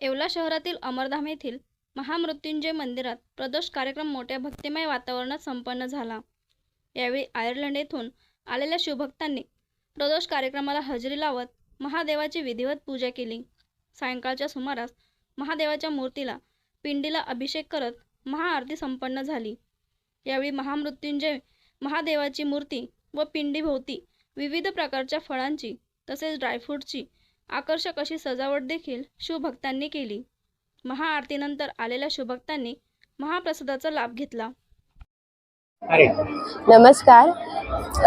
येवला शहरातील अमरधाम येथील महामृत्युंजय मंदिरात प्रदोष कार्यक्रम मोठ्या भक्तिमय वातावरणात संपन्न झाला. यावेळी आयर्लंड येथून आलेल्या शिवभक्तांनी प्रदोष कार्यक्रमाला हजेरी लावत महादेवाची विधिवत पूजा केली. सायंकाळच्या सुमारास महादेवाच्या मूर्तीला पिंडीला अभिषेक करत महाआरती संपन्न झाली. यावेळी महामृत्युंजय महादेवाची मूर्ती व पिंडीभोवती विविध प्रकारच्या फळांची तसेच ड्रायफ्रूटची आकर्षक अशी सजावट देखील शिवभक्तांनी केली. महाआरतीनंतर आलेल्या शिवभक्तांनी महाप्रसादाचा लाभ घेतला. नमस्कार.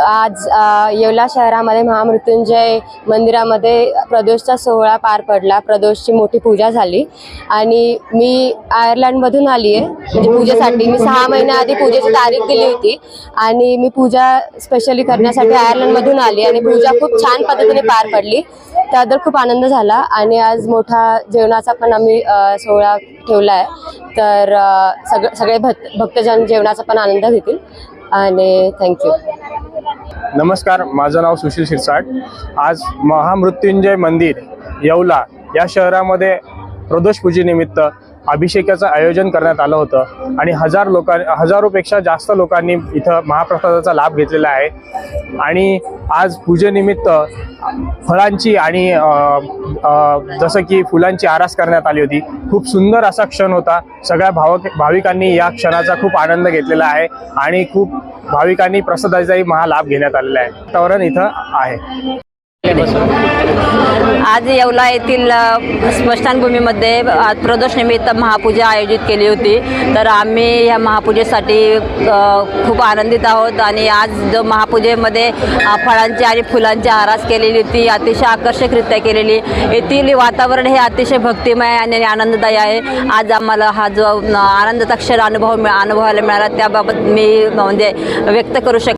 आज येवला शहरामध्ये महामृत्युंजय मंदिरामध्ये प्रदोषचा सोहळा पार पडला. प्रदोषची मोठी पूजा झाली. आणि मी आयर्लंडमधून आली आहे. म्हणजे पूजेसाठी. मी सहा महिन्याआधी पूजेची तारीख दिली होती. आणि मी पूजा स्पेशली करण्यासाठी आयर्लंडमधून आली. आणि पूजा खूप छान पद्धतीने पार पडली. त्याबद्दल खूप आनंद झाला. आणि आज मोठा जेवणाचा पण आम्ही सोहळा ठेवला आहे. तर सग सगळे भक्त भक्तजन जेवणाचा पण आनंद घेतील. आणि थँक्यू नमस्कार माझं नाव सुशील शिरसाट. आज महामृत्युंजय मंदिर येवला या शहरामध्ये प्रदोष पूजेनिमित्त अभिषेकाचं आयोजन करण्यात आलं होतं. आणि हजार लोकां हजारोपेक्षा जास्त लोकांनी इथं महाप्रसादाचा लाभ घेतलेला आहे. आणि आज पूजेनिमित्त फळांची आणि अ, जसं की फुलांची आरास करण्यात आली होती. खूप सुंदर असा क्षण होता. सगळ्या भावक भाविकांनी या क्षणाचा खूप आनंद घेतलेला आहे आणि खूप भाविकांनी प्रसादाचाही महालाभ घेण्यात आलेला आहे. वातावरण इथं आहे. आज येवला येथील स्मशानभूमीमध्ये प्रदोषनिमित्त महापूजा आयोजित केली होती. तर आम्ही या महापूजेसाठी खूप आनंदित आहोत आणि आज जो महापूजेमध्ये फळांची आणि फुलांची आरास केलेली होती अतिशय आकर्षकरित्या केलेली. येथील वातावरण हे अतिशय भक्तिमय आणि आनंददायी आहे. आज आम्हाला हा जो आनंदाचा क्षण अनुभव मिळा- अनुभवायला मिळाला त्याबाबत मी म्हणजे व्यक्त करू शकते